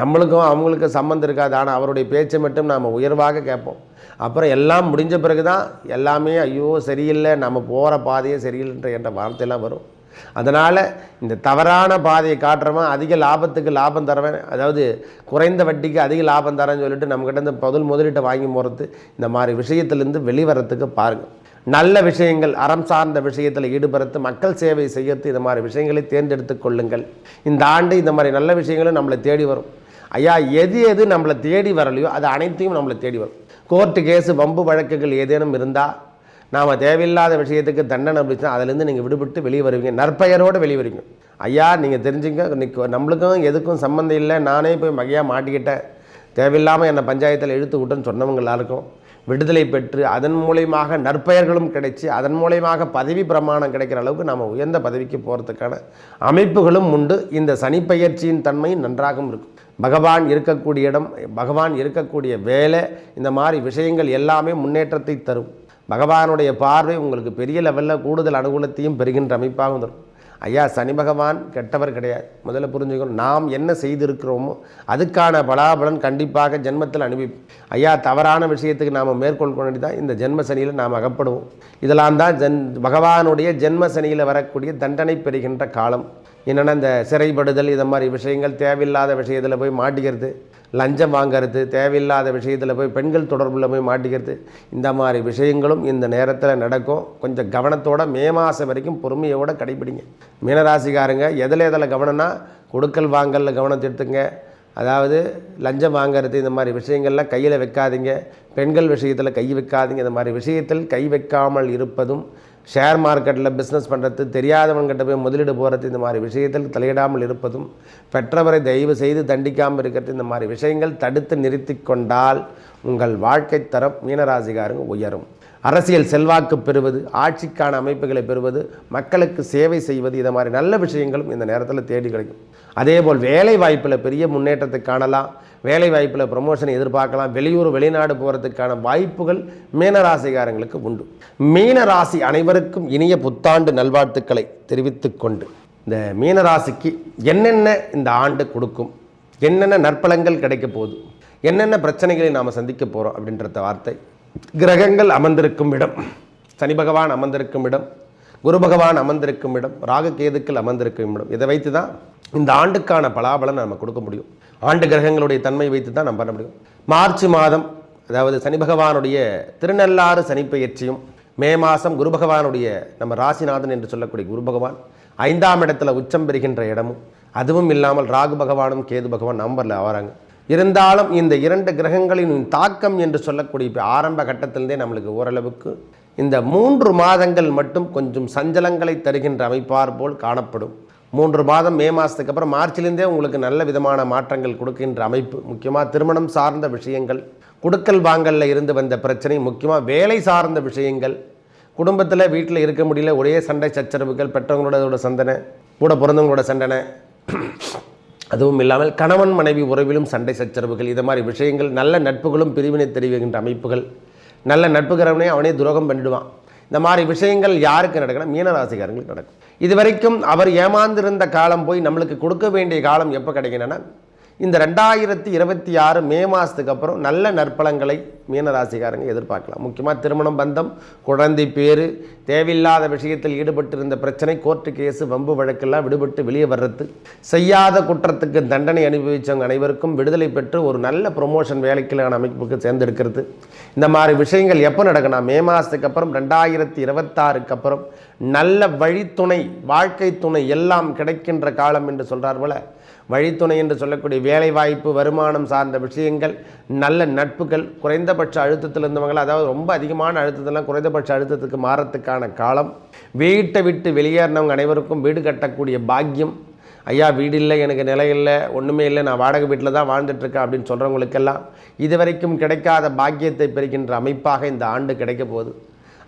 நம்மளுக்கும் அவங்களுக்கும் சம்மந்தம் இருக்காது. ஆனால் அவருடைய பேச்சை மட்டும் நாம் உயர்வாக கேட்போம். அப்புறம் எல்லாம் முடிஞ்ச பிறகு தான் எல்லாமே ஐயோ சரியில்லை நம்ம போகிற பாதையே சரியில்லைன்ற என்ற வார்த்தையெல்லாம் வரும். அதனால் இந்த தவறான பாதையை காட்டுறவன் அதிக லாபத்துக்கு லாபம் தரவன் அதாவது குறைந்த வட்டிக்கு அதிக லாபம் தரேன்னு சொல்லிட்டு நம்மக்கிட்ட இந்த முதல் முதலீட்டை வாங்கி போகிறது இந்த மாதிரி விஷயத்திலேருந்து வெளிவரத்துக்கு பாருங்கள் நல்ல விஷயங்கள் அறம் சார்ந்த விஷயத்தில் ஈடுபடுத்து மக்கள் சேவை செய்யறது இந்த மாதிரி விஷயங்களை தேர்ந்தெடுத்து கொள்ளுங்கள். இந்த ஆண்டு இந்த மாதிரி நல்ல விஷயங்களும் நம்மளை தேடி வரும். ஐயா எது எது நம்மளை தேடி வரலையோ அது அனைத்தையும் நம்மளை தேடி வரும். கோர்ட்டு கேஸு வம்பு வழக்குகள் ஏதேனும் இருந்தால் நாம் தேவையில்லாத விஷயத்துக்கு தண்டனை அப்படிச்சுன்னா அதுலேருந்து நீங்கள் விடுபட்டு வெளியே வருவீங்க. நற்பெயரோடு வெளியே வருவீங்க. ஐயா நீங்கள் தெரிஞ்சுங்க இன்னைக்கு நம்மளுக்கும் எதுக்கும் சம்மந்தம் இல்லை. நானே போய் மகையாக மாட்டிக்கிட்டேன். தேவையில்லாமல் என்னை பஞ்சாயத்தில் இழுத்து விட்டுன்னு சொன்னவங்க எல்லாருக்கும். விடுதலை பெற்று அதன் மூலயமாக நற்பெயர்களும் கிடைச்சி அதன் மூலயமாக பதவி பிரமாணம் கிடைக்கிற அளவுக்கு நாம் உயர்ந்த பதவிக்கு போகிறதுக்கான அமைப்புகளும் உண்டு. இந்த சனிப்பெயர்ச்சியின் தன்மை நன்றாகவும் இருக்கும். பகவான் இருக்கக்கூடிய இடம் பகவான் இருக்கக்கூடிய வேலை இந்த மாதிரி விஷயங்கள் எல்லாமே முன்னேற்றத்தை தரும். பகவானுடைய பார்வை உங்களுக்கு பெரிய லெவலில் கூடுதல் அனுகூலத்தையும் பெறுகின்ற அமைப்பாகவும் தரும். ஐயா சனி பகவான் கெட்டவர் கிடையாது. முதல்ல புரிஞ்சுக்கணும் நாம் என்ன செய்திருக்கிறோமோ அதுக்கான பலாபலன் கண்டிப்பாக ஜென்மத்தில் அனுபவிப்போம் ஐயா தவறான விஷயத்துக்கு நாம் மேற்கொள் கொண்டு தான் இந்த ஜென்ம சனியில் நாம் அகப்படுவோம். இதெல்லாம் தான் ஜென் பகவானுடைய ஜென்ம சனியில் வரக்கூடிய தண்டனை பெறுகின்ற காலம். என்னென்னா இந்த சிறைப்படுதல் இதை மாதிரி விஷயங்கள் தேவையில்லாத விஷயத்தில் போய் மாட்டிக்கிறது லஞ்சம் வாங்கிறது தேவையில்லாத விஷயத்தில் போய் பெண்கள் தொடர்பில் போய் மாட்டிக்கிறது இந்த மாதிரி விஷயங்களும் இந்த நேரத்தில் நடக்கும். கொஞ்சம் கவனத்தோட மே மாதம் வரைக்கும் பொறுமையோடு கடைபிடிங்க. மீனராசிக்காரங்க எதில் எதில் கவனம்னா கொடுக்கல் வாங்கலில் கவனத்தை எடுத்துங்க. அதாவது லஞ்சம் வாங்கிறது இந்த மாதிரி விஷயங்கள்லாம் கையில் வைக்காதீங்க. பெண்கள் விஷயத்தில் கை வைக்காதீங்க. இந்த மாதிரி விஷயத்தில் கை வைக்காமல் இருப்பதும் ஷேர் மார்க்கெட்டில் பிஸ்னஸ் பண்ணுறது தெரியாதவன்கிட்ட போய் முதலீடு போகிறது இந்த மாதிரி விஷயத்தில் தலையிடாமல் இருப்பதும் பெற்றவரை தயவு செய்து தண்டிக்காமல் இருக்கிறது இந்த மாதிரி விஷயங்கள் தடுத்து நிறுத்தி கொண்டால் உங்கள் வாழ்க்கை தரம் மீனராசிகாரங்க உயரும். அரசியல் செல்வாக்கு பெறுவது ஆட்சிக்கான அமைப்புகளை பெறுவது மக்களுக்கு சேவை செய்வது இதை மாதிரி நல்ல விஷயங்களும் இந்த நேரத்தில் தேடி கிடைக்கும். அதேபோல் வேலை வாய்ப்பில் பெரிய முன்னேற்றத்தை காணலாம். வேலை வாய்ப்பில் ப்ரமோஷனை எதிர்பார்க்கலாம். வெளியூர் வெளிநாடு போகிறதுக்கான வாய்ப்புகள் மீனராசிகாரங்களுக்கு உண்டு. மீனராசி அனைவருக்கும் இனிய புத்தாண்டு நல்வாழ்த்துக்களை தெரிவித்து கொண்டு இந்த மீனராசிக்கு என்னென்ன இந்த ஆண்டு கொடுக்கும்? என்னென்ன நற்பலங்கள் கிடைக்க போகுது? என்னென்ன பிரச்சனைகளை நாம் சந்திக்க போகிறோம் அப்படின்றத வார்த்தை. கிரகங்கள் அமர்ந்திருக்கும் இடம். சனி பகவான் அமர்ந்திருக்கும் இடம். குரு பகவான் அமர்ந்திருக்கும் இடம். ராகு கேதுக்கள் அமர்ந்திருக்கும் இடம். இதை வைத்து தான் இந்த ஆண்டுக்கான பலாபலன் நம்ம கொடுக்க முடியும். ஆண்டு கிரகங்களுடைய தன்மை வைத்து தான் நம்ம பண்ண முடியும். மார்ச் மாதம் அதாவது சனி பகவானுடைய திருநள்ளாறு சனிப்பெயர்ச்சியும் மே மாதம் குரு பகவானுடைய நம்ம ராசிநாதன் என்று சொல்லக்கூடிய குரு பகவான் ஐந்தாம் இடத்துல உச்சம் பெறுகின்ற இடமும் அதுவும் இல்லாமல் ராகு பகவானும் கேது பகவான் நம்பரில் வராங்க இருந்தாலும் இந்த இரண்டு கிரகங்களின் தாக்கம் என்று சொல்லக்கூடிய இப்போ ஆரம்ப கட்டத்திலிருந்தே நம்மளுக்கு ஓரளவுக்கு இந்த மூன்று மாதங்கள் மட்டும் கொஞ்சம் சஞ்சலங்களை தருகின்ற அமைப்பார் போல் காணப்படும். மூன்று மாதம் மே மாதத்துக்கு அப்புறம் மார்ச்லேருந்தே உங்களுக்கு நல்ல விதமான மாற்றங்கள் கொடுக்கின்ற அமைப்பு. முக்கியமாக திருமணம் சார்ந்த விஷயங்கள் குடுக்கல் வாங்கலில் இருந்து வந்த பிரச்சனை முக்கியமாக வேலை சார்ந்த விஷயங்கள் குடும்பத்தில் வீட்டில் இருக்க முடியல ஒரே சண்டை சச்சரவுகள் பெற்றவங்களோட சந்தனை கூட பிறந்தவங்களோட சண்டனை அதுவும் இல்லாமல் கணவன் மனைவி உறவிலும் சண்டை சச்சரவுகள் இது மாதிரி விஷயங்கள் நல்ல நட்புகளும் பிரிவினை தெரிவிக்கின்ற அமைப்புகள். நல்ல நட்புகிறவனே அவனே துரோகம் பண்ணிடுவான். இந்த மாதிரி விஷயங்கள் யாருக்கு நடக்கணும்? மீனராசிக்காரங்களுக்கு நடக்கும். இது வரைக்கும் அவர் ஏமாந்திருந்த காலம் போய் நம்மளுக்கு கொடுக்க வேண்டிய காலம் எப்போ கிடைக்கணும்னா இந்த ரெண்டாயிரத்தி இருபத்தி ஆறு மே மாதத்துக்கு அப்புறம் நல்ல நற்பலங்களை மீனராசிக்காரங்க எதிர்பார்க்கலாம். முக்கியமாக திருமணம் பந்தம் குழந்தை பேர் தேவையில்லாத விஷயத்தில் ஈடுபட்டிருந்த பிரச்சனை கோர்ட்டு கேஸு வம்பு வழக்கெல்லாம் விடுபட்டு வெளியே வர்றது செய்யாத குற்றத்துக்கு தண்டனை அனுபவித்தவங்க அனைவருக்கும் விடுதலை பெற்று ஒரு நல்ல ப்ரொமோஷன் வேலைக்கான அமைப்புக்கு சேர்ந்தெடுக்கிறது இந்த மாதிரி விஷயங்கள் எப்போ நடக்கணும் மே மாதத்துக்கு அப்புறம் ரெண்டாயிரத்தி இருபத்தாறுக்கு அப்புறம் நல்ல வழித்துணை வாழ்க்கை துணை எல்லாம் கிடைக்கின்ற காலம் என்று சொல்கிறார் போல வழித்துணை என்று சொல்லக்கூடிய வேலைவாய்ப்பு வருமானம் சார்ந்த விஷயங்கள் நல்ல நட்புகள் குறைந்தபட்ச அழுத்தத்தில் இருந்தவங்க அதாவது ரொம்ப அதிகமான அழுத்தத்தெல்லாம் குறைந்தபட்ச அழுத்தத்துக்கு மாறத்துக்கான காலம். வீட்டை விட்டு வெளியேறினவங்க அனைவருக்கும் வீடு கட்டக்கூடிய பாக்கியம். ஐயா வீடு இல்லை எனக்கு நிலை இல்லை ஒன்றுமே இல்லை நான் வாடகை வீட்டில் தான் வாழ்ந்துட்டுருக்கேன் அப்படின்னு சொல்கிறவங்களுக்கெல்லாம் இதுவரைக்கும் கிடைக்காத பாக்கியத்தை பெறுகின்ற அமைப்பாக இந்த ஆண்டு கிடைக்க போகுது.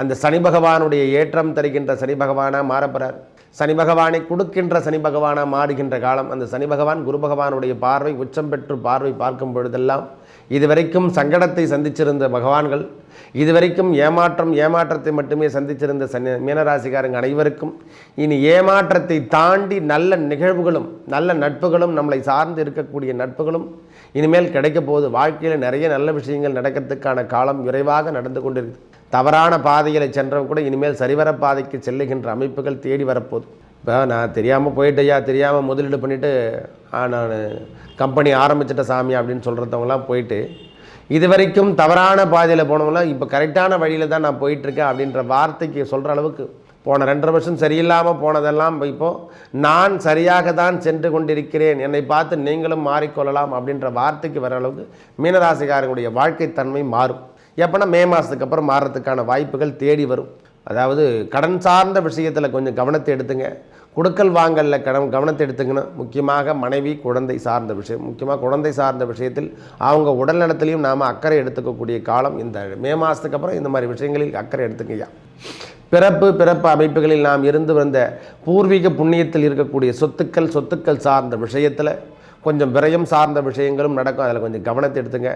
அந்த சனி பகவானுடைய ஏற்றம் தருகின்ற சனி பகவானாக மாறப்படுறார் சனி பகவானை கொடுக்கின்ற சனி பகவானாக மாறுகின்ற காலம். அந்த சனி பகவான் குரு பகவானுடைய பார்வை உச்சம் பெற்று பார்வை பார்க்கும் பொழுதெல்லாம் இதுவரைக்கும் சங்கடத்தை சந்திச்சிருந்த பகவான்கள் இதுவரைக்கும் ஏமாற்றம் ஏமாற்றத்தை மட்டுமே சந்திச்சிருந்த சனி மீனராசிக்காரங்க அனைவருக்கும் இனி ஏமாற்றத்தை தாண்டி நல்ல நிகழ்வுகளும் நல்ல நட்புகளும் நம்மளை சார்ந்து இருக்கக்கூடிய நட்புகளும் இனிமேல் கிடைக்க போகுது. வாழ்க்கையில் நிறைய நல்ல விஷயங்கள் நடக்கிறதுக்கான காலம் விரைவாக நடந்து கொண்டிருக்கு தவறான பாதையில் சென்றவங்க கூட இனிமேல் சரிவர பாதைக்கு செல்லுகின்ற அமைப்புகள் தேடி வரப்போகுது. இப்போ நான் தெரியாமல் போயிட்டையா தெரியாமல் முதலீடு பண்ணிவிட்டு நான் கம்பெனி ஆரம்பிச்சிட்ட சாமி அப்படின்னு சொல்கிறத்தவங்களாம் போயிட்டு இது வரைக்கும் தவறான பாதையில் போனவங்களாம் இப்போ கரெக்டான வழியில் தான் நான் போயிட்டுருக்கேன் அப்படின்ற வார்த்தைக்கு சொல்கிற அளவுக்கு போன ரெண்டரை வருஷம் சரியில்லாமல் போனதெல்லாம் இப்போது நான் சரியாக தான் சென்று கொண்டிருக்கிறேன் என்னை பார்த்து நீங்களும் மாறிக்கொள்ளலாம் அப்படின்ற வார்த்தைக்கு வர அளவுக்கு மீனராசிக்காரங்களுடைய வாழ்க்கை தன்மை மாறும். எப்போனா மே மாதத்துக்கு அப்புறம் மாறுறதுக்கான வாய்ப்புகள் தேடி வரும். அதாவது கடன் சார்ந்த விஷயத்தில் கொஞ்சம் கவனத்தை எடுத்துங்க. கொடுக்கல் வாங்கலில் கடன் கவனத்தை எடுத்துக்கணும். முக்கியமாக மனைவி குழந்தை சார்ந்த விஷயம். முக்கியமாக குழந்தை சார்ந்த விஷயத்தில் அவங்க உடல் நலத்திலையும் நாம் அக்கறை எடுத்துக்கக்கூடிய காலம் இந்த மே மாதத்துக்கு அப்புறம் இந்த மாதிரி விஷயங்களில் அக்கறை எடுத்துக்கய்யா பிறப்பு பிறப்பு அமைப்புகளில் நாம் இருந்து வந்த பூர்வீக புண்ணியத்தில் இருக்கக்கூடிய சொத்துக்கள் சொத்துக்கள் சார்ந்த விஷயத்தில் கொஞ்சம் விரயம் சார்ந்த விஷயங்களும் நடக்கும். அதில் கொஞ்சம் கவனத்தை எடுத்துங்க.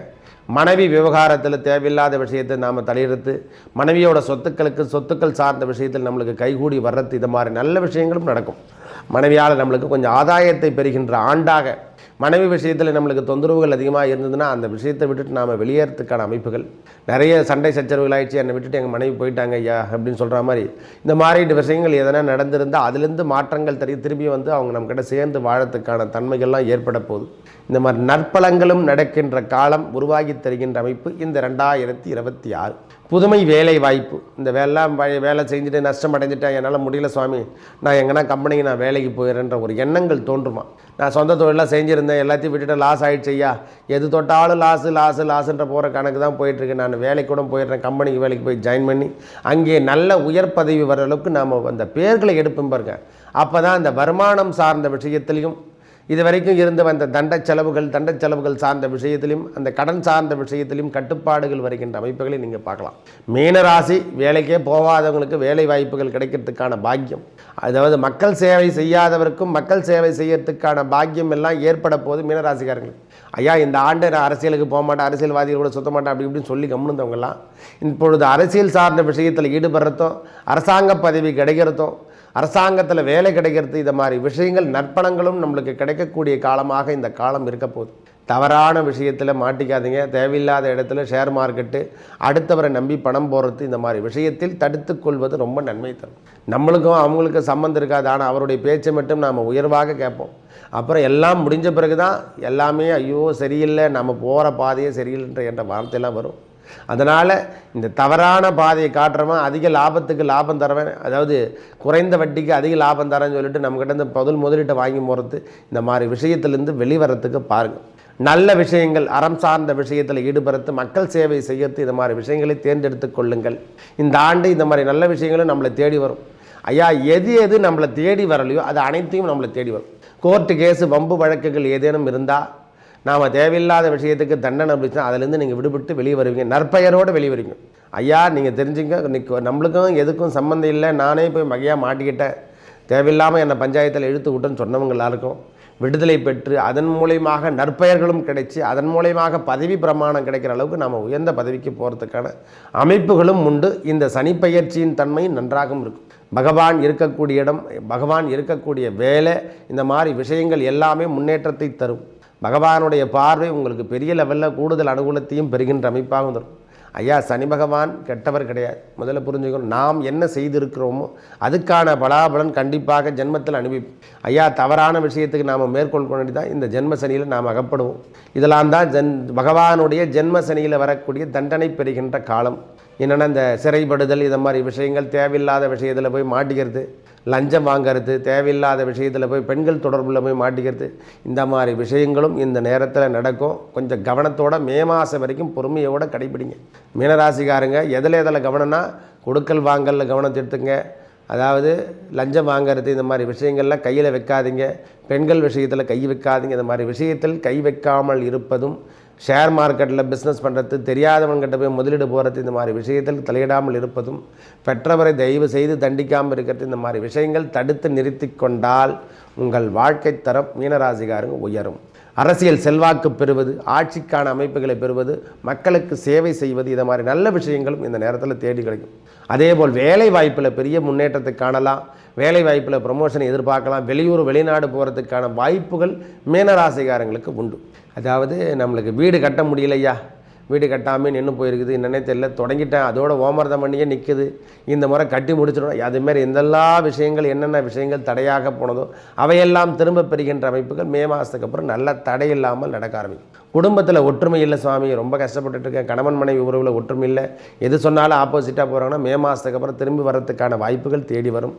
மனைவி விவகாரத்தில் தேவையில்லாத விஷயத்தை நாம் தலையெடுத்து மனைவியோட சொத்துக்களுக்கு சொத்துக்கள் சார்ந்த விஷயத்தில் நம்மளுக்கு கைகூடி வர்றது இது மாதிரி நல்ல விஷயங்களும் நடக்கும். மனைவியால் நம்மளுக்கு கொஞ்சம் ஆதாயத்தை பெறுகின்ற ஆண்டாக மனைவி விஷயத்தில் நம்மளுக்கு தொந்தரவுகள் அதிகமாக இருந்ததுன்னா அந்த விஷயத்தை விட்டுட்டு நாம் வெளியேறதுக்கான அமைப்புகள். நிறைய சண்டை சச்சரவுகள் ஆயிடுச்சு என்னை விட்டுட்டு எங்கள் மனைவி போயிட்டாங்க ஐயா அப்படின்னு சொல்கிற மாதிரி. இந்த மாதிரி விஷயங்கள் எதனா நடந்திருந்தால் அதுலேருந்து மாற்றங்கள் தெரிய திரும்பி வந்து அவங்க நம்மக்கிட்ட சேர்ந்து வாழறதுக்கான தன்மைகள்லாம் ஏற்பட போகுது. இந்த மாதிரி நற்பலங்களும் நடக்கின்ற காலம் உருவாகி தருகின்ற அமைப்பு இந்த ரெண்டாயிரத்தி இருபத்தி ஆறு. புதுமை வேலை வாய்ப்பு இந்த வேலைலாம் வேலை செஞ்சுட்டு நஷ்டம் அடைஞ்சிட்டேன். என்னால் முடியல சுவாமி. நான் எங்கன்னா கம்பெனிக்கு நான் வேலைக்கு போயிடுறேன்ற ஒரு எண்ணங்கள் தோன்றுமா? நான் சொந்த தொழிலாக செஞ்சுருந்தேன். எல்லாத்தையும் விட்டுட்டு லாஸ் ஆயிடுச்சு ஐயா. எது தொட்டாலும் லாஸு லாஸு லாஸுன்ற போகிற கணக்கு தான் போயிட்டுருக்கு. நான் வேலைக்கு கூட போயிடுறேன் கம்பெனிக்கு வேலைக்கு போய் ஜாயின் பண்ணி அங்கே நல்ல உயர் பதவி வர அளவுக்கு நாம் அந்த பேர்களை எடுப்போம் பாருங்க. அப்போ தான் அந்த வருமானம் சார்ந்த விஷயத்துலையும் இது வரைக்கும் இருந்து வந்த தண்ட செலவுகள் தண்ட செலவுகள் சார்ந்த விஷயத்திலும் அந்த கடன் சார்ந்த விஷயத்திலும் கட்டுப்பாடுகள் வருகின்ற அமைப்புகளை நீங்கள் பார்க்கலாம். மீனராசி வேலைக்கே போகாதவங்களுக்கு வேலை வாய்ப்புகள் கிடைக்கிறதுக்கான பாக்கியம். அதாவது மக்கள் சேவை செய்யாதவருக்கும் மக்கள் சேவை செய்யறதுக்கான பாக்கியம் எல்லாம் ஏற்பட போது மீனராசிக்காரங்களுக்கு ஐயா இந்த ஆண்டு நான் அரசியலுக்கு போக மாட்டேன் அரசியல்வாதிகள் கூட சுத்த மாட்டேன் அப்படி இப்படின்னு சொல்லி கம்முனவங்கலாம் இப்பொழுது அரசியல் சார்ந்த விஷயத்தில் ஈடுபடுறதும் அரசாங்க பதவி கிடைக்கிறதும் அரசாங்கத்தில் வேலை கிடைக்கிறது இதை மாதிரி விஷயங்கள் நற்பணங்களும் நம்மளுக்கு கிடைக்கக்கூடிய காலமாக இந்த காலம் இருக்க போகுது தவறான விஷயத்தில் மாட்டிக்காதீங்க. தேவையில்லாத இடத்துல ஷேர் மார்க்கெட்டு அடுத்தவரை நம்பி பணம் போடுறது இந்த மாதிரி விஷயத்தில் தடுத்து கொள்வது ரொம்ப நன்மை தரும். நம்மளுக்கும் அவங்களுக்கும் சம்மந்தம் இருக்காது. ஆனால் அவருடைய பேச்சை மட்டும் நாம் உயர்வாக கேட்போம். அப்புறம் எல்லாம் முடிஞ்ச பிறகு தான் எல்லாமே ஐயோ சரியில்லை நம்ம போகிற பாதையே சரியில்லைன்ற என்ற வார்த்தையெல்லாம் வரும். அதனால் இந்த தவறான பாதையை காட்டுறவன் அதிக லாபத்துக்கு லாபம் தரவன் அதாவது குறைந்த வட்டிக்கு அதிக லாபம் தரேன்னு சொல்லிட்டு நம்மக்கிட்ட இந்த முதல் முதலீட்டை வாங்கி போகிறது இந்த மாதிரி விஷயத்திலேருந்து வெளிவரத்துக்கு பாருங்கள் நல்ல விஷயங்கள் அறம் சார்ந்த விஷயத்தில் ஈடுபடுத்து மக்கள் சேவை செய்யறது இந்த மாதிரி விஷயங்களை தேர்ந்தெடுத்து கொள்ளுங்கள். இந்த ஆண்டு இந்த மாதிரி நல்ல விஷயங்களும் நம்மளை தேடி வரும். ஐயா எது எது நம்மளை தேடி வரலையோ அது அனைத்தையும் நம்மளை தேடி வரும். கோர்ட்டு கேஸு வம்பு வழக்குகள் ஏதேனும் இருந்தால் நாம் தேவையில்லாத விஷயத்துக்கு தண்டனை அப்படிச்சுன்னா அதுலேருந்து நீங்கள் விடுபட்டு வெளியே வருவீங்க. நற்பெயரோடு வெளியே வருவீங்க. ஐயா நீங்கள் தெரிஞ்சுங்க. இன்னைக்கு நம்மளுக்கும் எதுக்கும் சம்மந்தம் இல்லை. நானே போய் மகையாக மாட்டிக்கிட்டேன். தேவையில்லாமல் என்னை பஞ்சாயத்தில் இழுத்து விட்டுன்னு சொன்னவங்க எல்லாருக்கும் விடுதலை பெற்று அதன் மூலயமாக நற்பெயர்களும் கிடைச்சி அதன் மூலயமாக பதவி பிரமாணம் கிடைக்கிற அளவுக்கு நாம் உயர்ந்த பதவிக்கு போகிறதுக்கான அமைப்புகளும் உண்டு. இந்த சனிப்பெயர்ச்சியின் தன்மையும் நன்றாகவும் இருக்கும். பகவான் இருக்கக்கூடிய இடம் பகவான் இருக்கக்கூடிய வேலை இந்த மாதிரி விஷயங்கள் எல்லாமே முன்னேற்றத்தை தரும். பகவானுடைய பார்வை உங்களுக்கு பெரிய லெவலில் கூடுதல் அனுகூலத்தையும் பெறுகின்ற அமைப்பாகவும் தரும் ஐயா சனி பகவான் கெட்டவர் கிடையாது. முதல்ல புரிஞ்சுக்கணும் நாம் என்ன செய்திருக்கிறோமோ அதுக்கான பலாபலன் கண்டிப்பாக ஜென்மத்தில் அனுபவிப்போம். ஐயா தவறான விஷயத்துக்கு நாம் மேற்கொள் தான் இந்த ஜென்ம சனியில் நாம் அகப்படுவோம். இதெல்லாம் தான் ஜென் பகவானுடைய ஜென்ம சனியில் வரக்கூடிய தண்டனை பெறுகின்ற காலம். என்னென்னா இந்த சிறைப்படுதல் இதை மாதிரி விஷயங்கள் தேவையில்லாத விஷயத்தில் போய் மாட்டிக்கிறது லஞ்சம் வாங்கிறது தேவையில்லாத விஷயத்தில் போய் பெண்கள் தொடர்பில் போய் மாட்டிக்கிறது இந்த மாதிரி விஷயங்களும் இந்த நேரத்தில் நடக்கும். கொஞ்சம் கவனத்தோட மே மாதம் வரைக்கும் பொறுமையோடு கடைபிடிங்க. மீனராசிக்காரங்க எதில் எதில் கவனம்னா கொடுக்கல் வாங்கலில் கவனத்தை எடுத்துங்க அதாவது லஞ்சம் வாங்கிறது இந்த மாதிரி விஷயங்கள்லாம் கையில் வைக்காதீங்க. பெண்கள் விஷயத்தில் கை வைக்காதீங்க. இந்த மாதிரி விஷயத்தில் கை வைக்காமல் இருப்பதும் ஷேர் மார்க்கெட்டில் பிஸ்னஸ் பண்ணுறது தெரியாதவன்கிட்ட போய் முதலீடு போகிறது இந்த மாதிரி விஷயத்தில் தலையிடாமல் இருப்பதும் பெற்றவரை தயவு செய்து தண்டிக்காமல் இருக்கிறது இந்த மாதிரி விஷயங்கள் தடுத்து நிறுத்தி கொண்டால் உங்கள் வாழ்க்கை தரம் மீனராசிகாரங்க உயரும். அரசியல் செல்வாக்கு பெறுவது ஆட்சிக்கான அமைப்புகளை பெறுவது மக்களுக்கு சேவை செய்வது இதை மாதிரி நல்ல விஷயங்களும் இந்த நேரத்தில் தேடி கிடைக்கும். அதேபோல் வேலை வாய்ப்பில் பெரிய முன்னேற்றத்தை காணலாம் வேலை வாய்ப்பில் ப்ரமோஷனை எதிர்பார்க்கலாம் வெளியூர் வெளிநாடு போகிறதுக்கான வாய்ப்புகள் மீனராசிகாரங்களுக்கு உண்டு. அதாவது நம்மளுக்கு வீடு கட்ட முடியலையா? வீடு கட்டாமல் நின்று போயிருக்குது. என்னன்னே தெரியல. தொடங்கிட்டேன். அதோட ஓமரதம் பண்ணியே நிற்குது இந்த முறை கட்டி முடிச்சிடணும். அதுமாரி எந்தெல்லாம் விஷயங்கள் என்னென்ன விஷயங்கள் தடையாக போனதோ அவையெல்லாம் திரும்ப பெறுகின்ற அமைப்புகள் மே மாதத்துக்கு அப்புறம் நல்ல தடை இல்லாமல் நடக்க ஆரம்பிக்கும். குடும்பத்தில் ஒற்றுமை இல்லை சுவாமி ரொம்ப கஷ்டப்பட்டுட்டு இருக்கேன். கணவன் மனைவி உறவில் ஒற்றுமை இல்லை. எது சொன்னாலும் ஆப்போசிட்டாக போகிறாங்கன்னா மே மாதத்துக்கு அப்புறம் திரும்பி வரதுக்கான வாய்ப்புகள் தேடி வரும்.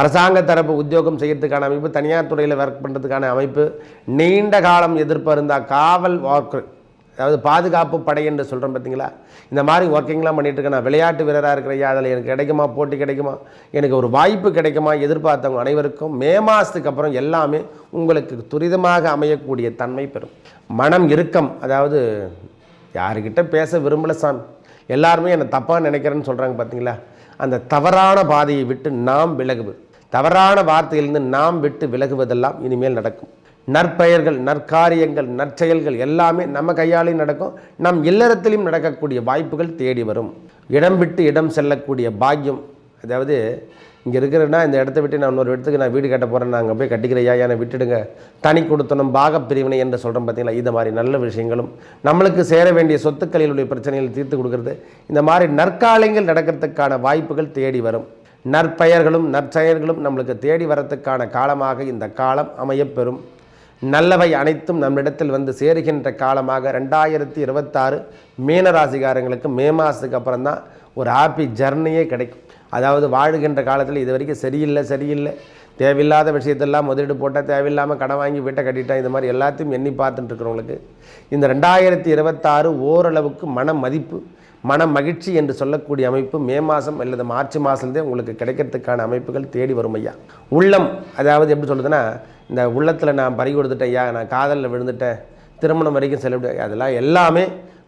அரசாங்க தரப்பு உத்தியோகம் செய்கிறதுக்கான அமைப்பு தனியார் துறையில் ஒர்க் பண்ணுறதுக்கான அமைப்பு நீண்ட காலம் எதிர்ப்பு இருந்தால் காவல் வாக்கு அதாவது பாதுகாப்பு படை என்று சொல்கிறோம் பார்த்தீங்களா இந்த மாதிரி ஒர்க்கிங்லாம் பண்ணிட்டு இருக்கேன். நான் விளையாட்டு வீரராக இருக்கிறையா அதில் எனக்கு கிடைக்குமா? போட்டி கிடைக்குமா? எனக்கு ஒரு வாய்ப்பு கிடைக்குமா? எதிர்பார்த்தவங்க அனைவருக்கும் மே மாதத்துக்கு அப்புறம் எல்லாமே உங்களுக்கு துரிதமாக அமையக்கூடிய தன்மை பெறும். மனம் இறுக்கம். அதாவது யாருக்கிட்ட பேச விரும்பல சாமி. எல்லாருமே என்னை தப்பாக நினைக்கிறேன்னு சொல்கிறாங்க பார்த்தீங்களா அந்த தவறான பாதையை விட்டு நாம் விலகுவது. தவறான வார்த்தையிலிருந்து நாம் விட்டு விலகுவதெல்லாம் இனிமேல் நடக்கும். நற்பெயர்கள் நற்காரியங்கள் நற்செயல்கள் எல்லாமே நம்ம கையாலையும் நடக்கும். நம் இல்லறத்திலையும் நடக்கக்கூடிய வாய்ப்புகள் தேடி வரும். இடம் விட்டு இடம் செல்லக்கூடிய பாக்கியம் அதாவது இங்கே இருக்கிறேன்னா இந்த இடத்த விட்டு நான் இன்னொரு இடத்துக்கு நான் வீடு கட்ட போகிறேன் நான் அங்கே போய் கட்டிக்கிறையா என்னை விட்டுடுங்க. தனி கொடுத்தனும் பாகப் பிரிவினை என்று சொல்கிறோம் பார்த்தீங்களா? இது மாதிரி நல்ல விஷயங்களும் நம்மளுக்கு சேர வேண்டிய சொத்துக்களினுடைய பிரச்சனைகள் தீர்த்து கொடுக்கறது. இந்த மாதிரி நற்காலங்கள் நடக்கிறதுக்கான வாய்ப்புகள் தேடி வரும். நற்பெயர்களும் நற்செயல்களும் நம்மளுக்கு தேடி வரத்துக்கான காலமாக இந்த காலம் அமையப்பெறும். நல்லவை அனைத்தும் நம்மிடத்தில் வந்து சேருகின்ற காலமாக ரெண்டாயிரத்தி இருபத்தாறு மீனராசிகாரங்களுக்கு மே மாதத்துக்கு அப்புறம் தான் ஒரு ஹாப்பி ஜர்னியே கிடைக்கும். அதாவது வாழுகின்ற காலத்தில் இது வரைக்கும் சரியில்லை சரியில்லை. தேவையில்லாத விஷயத்தெல்லாம் முதலீடு போட்டால் தேவையில்லாமல் கடன் வாங்கி வீட்டை கட்டிட்டேன் இந்த மாதிரி எல்லாத்தையும் எண்ணி பார்த்துட்டு இருக்கிறவங்களுக்கு இந்த ரெண்டாயிரத்தி இருபத்தாறு ஓரளவுக்கு மன மதிப்பு மன மகிழ்ச்சி என்று சொல்லக்கூடிய அமைப்பு மே மாதம் அல்லது மார்ச் மாதத்துலேருந்தே உங்களுக்கு கிடைக்கிறதுக்கான அமைப்புகள் தேடி வரும் ஐயா. உள்ளம் அதாவது எப்படி சொல்கிறதுன்னா இந்த உள்ளத்தில் நான் பறி கொடுத்துட்டேன் ஐயா நான் காதலில் விழுந்துட்டேன் திருமணம் வரைக்கும் செல்ல அதெல்லாம் எல்லாமே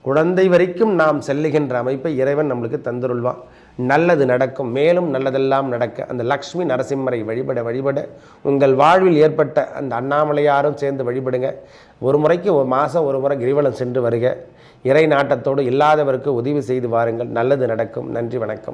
குழந்தை வரைக்கும் நாம் செல்லுகின்ற அமைப்பை இறைவன் நம்மளுக்கு தந்துருள்வான். நல்லது நடக்கும் மேலும் நல்லதெல்லாம் நடக்க அந்த லக்ஷ்மி நரசிம்மரை வழிபட வழிபட உங்கள் வாழ்வில் ஏற்பட்ட அந்த அண்ணாமலையாரும் சேர்ந்து வழிபடுங்க. ஒரு முறைக்கு ஒரு மாதம் ஒரு முறை கிரிவலம் சென்று வருக. இறை நாட்டத்தோடு இல்லாதவருக்கு உதவி செய்து வாருங்கள். நல்லது நடக்கும். நன்றி வணக்கம்.